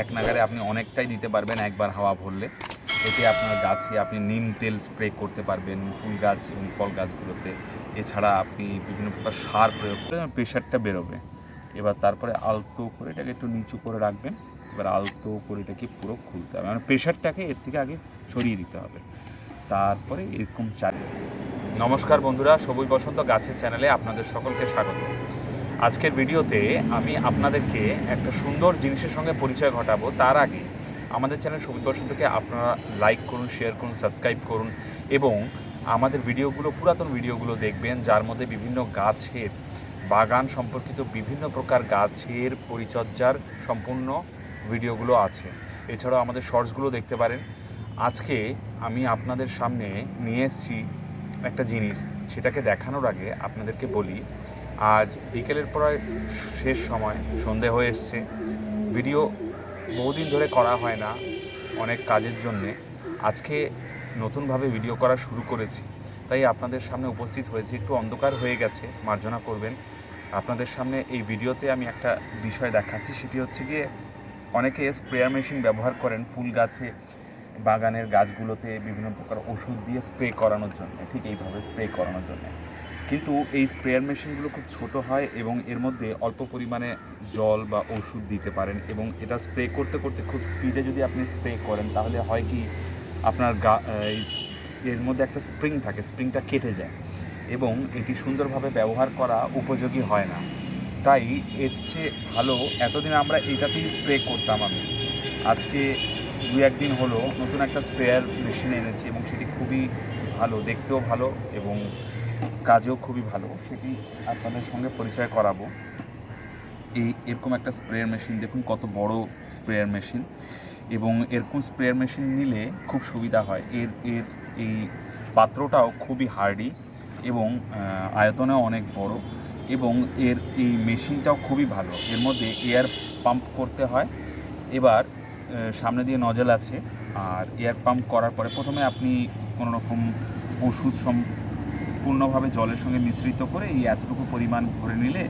এক নাগারে আপনি অনেকটাই দিতে পারবেন একবার হাওয়া ভরলে। এতে আপনার গাছে আপনি নিম তেল স্প্রে করতে পারবেন, ফুল গাছ এবং ফল গাছগুলোতে। এছাড়া আপনি বিভিন্ন প্রকার সার প্রয়োগ করে প্রেশারটা বেরোবে। এবার তারপরে আলতো করে এটাকে একটু নিচু করে রাখবেন। এবার আলতো করে এটাকে পুরো খুলতে হবে। মানে প্রেশারটাকে এর থেকে আগে সরিয়ে দিতে হবে। তারপরে এরকম চালিয়ে নমস্কার বন্ধুরা, সবুজ বসন্ত গাছের চ্যানেলে আপনাদের সকলকে স্বাগত। আজকের ভিডিওতে আমি আপনাদেরকে একটা সুন্দর জিনিসের সঙ্গে পরিচয় ঘটাবো তার আগে আমাদের চ্যানেল সবুজ বসন্তকে আপনারা লাইক করুন শেয়ার করুন সাবস্ক্রাইব করুন এবং আমাদের ভিডিওগুলো, পুরাতন ভিডিওগুলো দেখবেন, যার মধ্যে বিভিন্ন গাছের বাগান সম্পর্কিত বিভিন্ন প্রকার গাছের পরিচর্যার সম্পূর্ণ ভিডিওগুলো আছে। এছাড়াও আমাদের শর্টসগুলো দেখতে পারেন। আজকে আমি আপনাদের সামনে নিয়ে এসেছি একটা জিনিস, সেটাকে দেখানোর আগে আপনাদেরকে বলি আজ বিকেলের প্রায় শেষ সময়। সন্ধে হয়ে এসছে। ভিডিও বহুদিন ধরে করা হয় না অনেক কাজের জন্যে। আজকে নতুনভাবে ভিডিও করা শুরু করেছি। তাই আপনাদের সামনে উপস্থিত হয়েছি। একটু অন্ধকার হয়ে গেছে, মার্জনা করবেন। আপনাদের সামনে এই ভিডিওতে আমি একটা বিষয় দেখাচ্ছি। সেটি হচ্ছে গিয়ে অনেকে স্প্রেয়ার মেশিন ব্যবহার করেন ফুল গাছে, বাগানের গাছগুলোতে বিভিন্ন প্রকার ওষুধ দিয়ে স্প্রে করানোর জন্য। ঠিক এইভাবে স্প্রে করানোর জন্য। কিন্তু এই স্প্রেয়ার মেশিনগুলো খুব ছোট হয় এবং এর মধ্যে অল্প পরিমাণে জল বা ওষুধ দিতে পারেন এবং এটা স্প্রে করতে করতে খুব স্পিডে যদি আপনি স্প্রে করেন, তাহলে হয় কি আপনার গা এর মধ্যে একটা স্প্রিং থাকে স্প্রিংটা কেটে যায় এবং এটি সুন্দরভাবে ব্যবহার করা উপযোগী হয় না। তাই এর চেয়ে ভালো এতদিন আমরা এটাতেই স্প্রে করতাম আমি। আজকে দু একদিন হলো নতুন একটা স্প্রেয়ার মেশিন এনেছি এবং সেটি খুবই ভালো, দেখতেও ভালো এবং কাজেও খুবই ভালো, সেটি আপনাদের সঙ্গে পরিচয় করাবো। এই এরকম একটা স্প্রেয়ার মেশিন, দেখুন কত বড় স্প্রেয়ার মেশিন এবং এরকম স্প্রেয়ার মেশিন নিলে খুব সুবিধা হয়। এর এর এই পাত্রটাও খুবই হার্ডি এবং আয়তনেও অনেক বড় এবং এর এই মেশিনটাও খুবই ভালো। এর মধ্যে এয়ার পাম্প করতে হয়। এবার সামনে দিয়ে নজল আছে। আর এয়ার পাম্প করার পরে প্রথমে আপনি কোনো রকম ওষুধ সম্পূর্ণভাবে জলের সঙ্গে মিশ্রিত করে এই এতটুকু পরিমাণ ভরে নিলে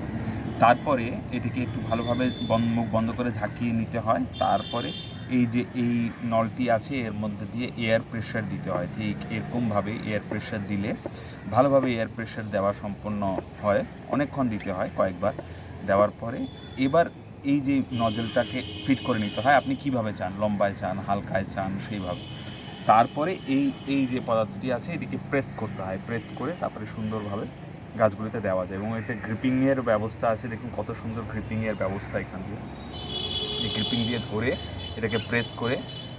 তারপরে এটিকে একটু ভালোভাবে মুখ বন্ধ করে ঝাঁকিয়ে নিতে হয়। তারপরে এই যে এই নলটি আছে, এর মধ্যে দিয়ে এয়ার প্রেশার দিতে হয়। ঠিক এরকমভাবে এয়ার প্রেশার দিলে ভালোভাবে এয়ার প্রেশার দেওয়া সম্পন্ন হয়। অনেকক্ষণ দিতে হয় কয়েকবার। দেওয়ার পরে এবার এই যে নজলটাকে ফিট করে নিতে হয়। আপনি কীভাবে চান? লম্বায় চান, হালকায় চান, সেইভাবে। তারপরে এই এই যে পদার্থটি আছে, এটিকে প্রেস করতে হয়। প্রেস করে তারপরে সুন্দরভাবে গাছগুলিতে দেওয়া যায়। এবং এতে গ্রিপিংয়ের ব্যবস্থা আছে। দেখুন কত সুন্দর গ্রিপিংয়ের ব্যবস্থা এখান দিয়ে। এই গ্রিপিং দিয়ে ধরে এটাকে প্রেস করে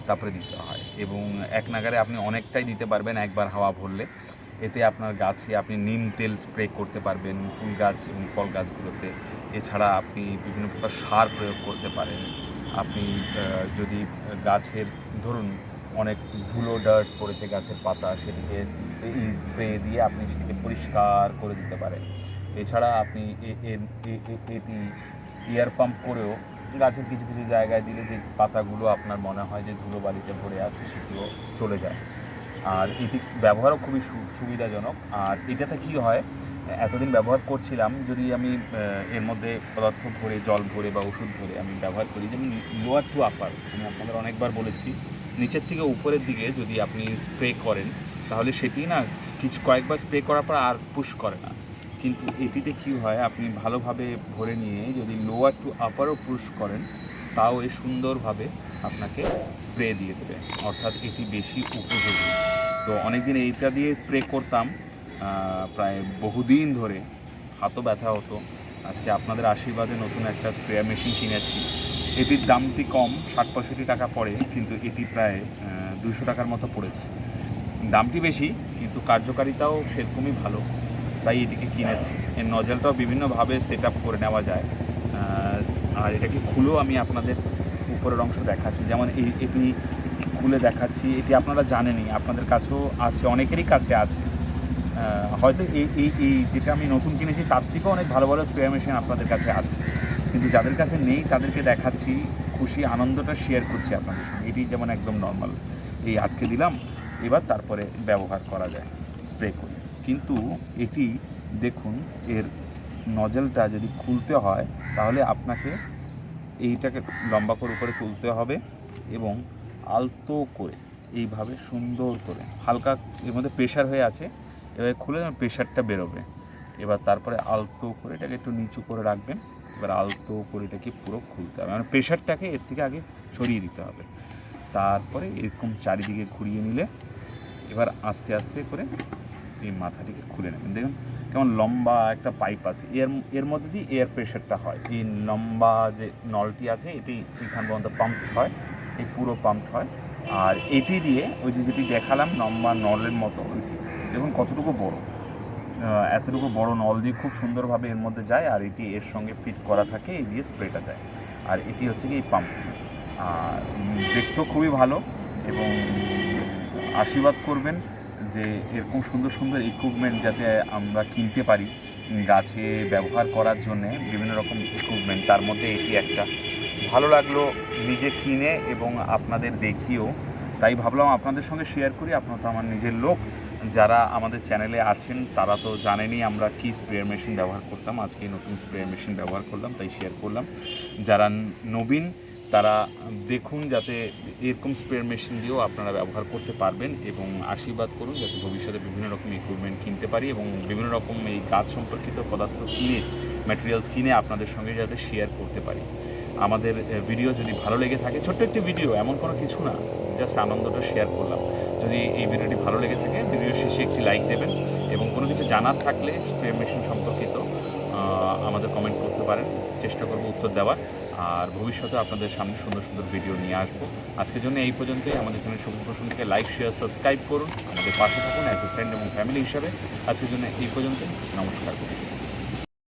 তারপরে দিতে হয়। এবং এক নাগারে আপনি অনেকটাই দিতে পারবেন একবার হাওয়া ভরলে। এতে আপনার গাছে আপনি নিম তেল স্প্রে করতে পারবেন, ফুল গাছ এবং ফল গাছগুলোতে। এছাড়া আপনি বিভিন্ন প্রকার সার প্রয়োগ করতে পারেন। আপনি যদি গাছের, ধরুন অনেক ধুলো ডার্ট পড়েছে গাছের পাতা, সেটিকে স্প্রে দিয়ে আপনি সেটিকে পরিষ্কার করে দিতে পারেন। এছাড়া আপনি এটি এয়ার পাম্প করেও গাছের কিছু কিছু জায়গায় দিলে যে পাতাগুলো আপনার মনে হয় যে ধুলো বালিতে ভরে আছে, সেটিও চলে যায়। আর এটি ব্যবহারও খুবই সুবিধাজনক। আর এটাতে কি হয়, এতদিন ব্যবহার করছিলাম, যদি আমি এর মধ্যে পদার্থ ভরে, জল ভরে বা ওষুধ ভরে আমি ব্যবহার করি, যেমন লোয়ার টু আপার আমি আপনাদের অনেকবার বলেছি নিচের থেকে উপরের দিকে যদি আপনি স্প্রে করেন, তাহলে সেটি না কিছু কয়েকবার স্প্রে করার পর আর পুশ করে না। কিন্তু এটিতে কি হয়, আপনি ভালোভাবে ভরে নিয়ে যদি লোয়ার টু আপারও পুশ করেন, তাও এ সুন্দরভাবে আপনাকে স্প্রে দিয়ে দেবে। অর্থাৎ এটি বেশি উপযোগী। তো অনেকদিন এইটা দিয়ে স্প্রে করতাম প্রায় বহুদিন ধরে। হাতও ব্যথা হতো। আজকে আপনাদের আশীর্বাদে নতুন একটা স্প্রেয়ার মেশিন কিনেছি। এটির দামটি কম, ষাট পঁয়ষট্টি টাকা পড়ে, কিন্তু এটি প্রায় দুশো টাকার মতো পড়েছে। দামটি বেশি, কিন্তু কার্যকারিতাও সেরকমই ভালো, তাই এটিকে কিনেছি। এর নজলটাও বিভিন্নভাবে সেট আপ করে নেওয়া যায়। আর এটাকে খুলেও আমি আপনাদের উপরের অংশ দেখাচ্ছি। যেমন এই, এটি খুলে দেখাচ্ছি, এটি আপনারা জানেনই, আপনাদের কাছেও আছে, অনেকেরই কাছে আছে। হয়তো এই এই যেটা আমি নতুন কিনেছি, তার থেকেও অনেক ভালো ভালো স্প্রে মেশিন আপনাদের কাছে আছে। কিন্তু যাদের কাছে নেই, তাদেরকে দেখাচ্ছি, খুশি, আনন্দটা শেয়ার করছি আপনাদের সঙ্গে এটি যেমন একদম নর্মাল এই আটকে দিলাম, এবার তারপরে ব্যবহার করা যায় স্প্রে করে। কিন্তু এটি দেখুন, এর নজলটা যদি খুলতে হয়, তাহলে আপনাকে এইটাকে লম্বা করে উপরে তুলতে হবে এবং আলতো করে, এইভাবে সুন্দর করে, হালকা এর মধ্যে প্রেশার হয়ে আছে, এবার খুলে প্রেশারটা বেরোবে। এবার তারপরে আলতো করে এটাকে একটু নিচু করে রাখবেন। এবার আলতো করে এটাকে পুরো খুলতে হবে। মানে প্রেশারটাকে এর থেকে আগে সরিয়ে দিতে হবে। তারপরে এরকম চারিদিকে ঘুরিয়ে নিলে এবার আস্তে আস্তে করে এই মাথাটিকে খুলে নেবেন। দেখুন কেমন লম্বা একটা পাইপ আছে। এর এর মধ্যে দিয়ে এয়ার প্রেশারটা হয়। এই লম্বা যে নলটি আছে, এটি এখান পর্যন্ত পাম্প হয়। এই পুরো পাম্প হয়। আর এটি দিয়ে ওই যে যেটি দেখালাম লম্বা নলের মতো, দেখুন কতটুকু বড়। এতটুকু বড় নল দিয়ে খুব সুন্দরভাবে এর মধ্যে যায় আর এটি এর সঙ্গে ফিট করা থাকে, এই দিয়ে স্প্রেটা যায়। আর এটি হচ্ছে কি এই পাম্পটি। আর দেখতেও খুবই ভালো এবং আশীর্বাদ করবেন যে এরকম সুন্দর সুন্দর ইকুইপমেন্ট যাতে আমরা কিনতে পারি গাছে ব্যবহার করার জন্য বিভিন্ন রকম ইকুইপমেন্ট তার মধ্যে এটি একটা। ভালো লাগল নিজে কিনে এবং আপনাদের দেখিও তাই ভাবলাম আপনাদের সঙ্গে শেয়ার করি। আপনারা তো আমার নিজের লোক। যারা আমাদের চ্যানেলে আছেন, তারা তো জানেনই আমরা কি স্প্রেয়ার মেশিন ব্যবহার করতাম। আজকে নতুন স্প্রেয়ার মেশিন ব্যবহার করলাম, তাই শেয়ার করলাম। যারা নবীন, তারা দেখুন যাতে এরকম স্প্রেয়ার মেশিন দিয়েও আপনারা ব্যবহার করতে পারবেন এবং আশীর্বাদ করুন যাতে ভবিষ্যতে বিভিন্ন রকম ইকুইপমেন্ট কিনতে পারি এবং বিভিন্ন রকম এই গাছ সম্পর্কিত পদার্থ কিনে ম্যাটেরিয়ালস কিনে আপনাদের সঙ্গে যাতে শেয়ার করতে পারি। আমাদের ভিডিও যদি ভালো লেগে থাকে, ছোট্ট একটি ভিডিও এমন কোনো কিছু না জাস্ট আনন্দটা শেয়ার করলাম। যদি এই ভিডিওটি ভালো লেগে থাকে ভিডিও শেষে একটি লাইক দেবেন এবং কোনো কিছু জানার থাকলে স্প্রে মেশিন সম্পর্কিত আমাদের কমেন্ট করতে পারেন। চেষ্টা করব উত্তর দেওয়ার। আর ভবিষ্যতে আপনাদের সামনে সুন্দর সুন্দর ভিডিও নিয়ে আসব। আজকের জন্য এই পর্যন্তই। আমাদের চ্যানেল শুভ প্রসঙ্গকে লাইক শেয়ার সাবস্ক্রাইব করুন। আমাদের পাশে থাকুন অ্যাজ এ ফ্রেন্ড এবং ফ্যামিলি হিসাবে। আজকের জন্য এই পর্যন্তই। নমস্কার।